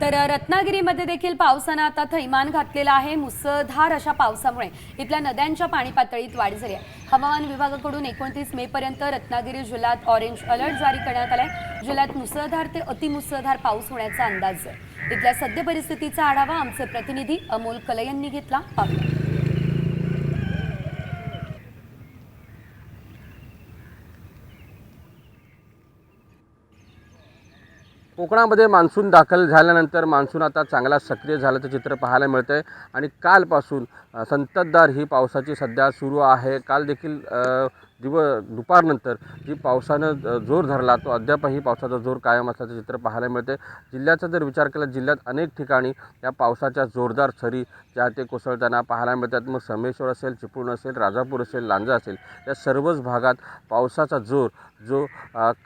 तर रत्नागिरीमध्ये देखील पावसानं आता थैमान घातलेलं आहे. मुसळधार अशा पावसामुळे इथल्या नद्यांच्या पाणी पातळीत वाढ झाली आहे. हवामान विभागाकडून एकोणतीस मे पर्यंत रत्नागिरी जिल्ह्यात ऑरेंज अलर्ट जारी करण्यात आलाय. जिल्ह्यात मुसळधार ते अतिमुसळधार पाऊस होण्याचा अंदाज आहे. इथल्या सद्य परिस्थितीचा आढावा आमचे प्रतिनिधी अमोल कलयांनी घेतला. पाहूया. कोकणामध्ये मान्सून दाखल झाल्यानंतर मान्सून आता चांगला सक्रिय झाल्याचं चित्र पाहायला मिळतं आहे आणि कालपासून संततधार ही पावसाची सध्या सुरू आहे. काल देखील दिव दुपारनंतर जी पावसानं जोर धरला. तो अद्यापही पावसाचा जोर कायम असल्याचं चित्र पाहायला मिळते जिल्ह्याचा जर विचार केला जिल्ह्यात अनेक ठिकाणी या पावसाच्या जोरदार सरी ज्या ते कोसळताना पाहायला मिळतात. मग समेश्वर असेल चिपळूण असेल राजापूर असेल लांजा असेल या सर्वच भागात पावसाचा जोर जो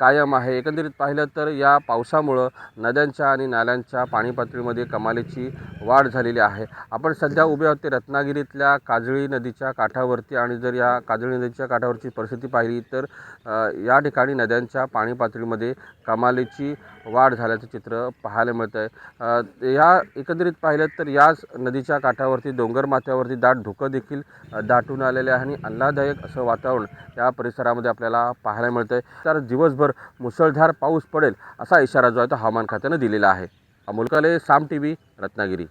कायम आहे. एकंदरीत पाहिलं तर या पावसामुळं नद्यांच्या आणि नाल्यांच्या पाणी पातळीमध्ये कमालीची वाढ झालेली आहे. आपण सध्या उभे आहोत ते रत्नागिरीतल्या काजळी नदीच्या काठावरती आणि जर या काजळी नदीच्या काठावरची परिस्थिती पाहिली तर या ठिकाणी नद्यांच्या पाणी पातळीमध्ये कमालीची वाढ झाल्याचं चित्र पाहायला मिळतं आहे या एकंदरीत पाहिलं तर याच नदीच्या काठावरती डोंगर माथ्यावरती दाट धुकं देखील दाटून आलेले आहे आणि आल्हाददायक असं वातावरण या परिसरामध्ये आपल्याला पाहायला मिळतं आहे तर दिवसभर मुसळधार पाऊस पडेल असा इशारा जो आहे तो हवामान खात्यानं दिलेला आहे. अमोल काले साम टी व्ही रत्नागिरी.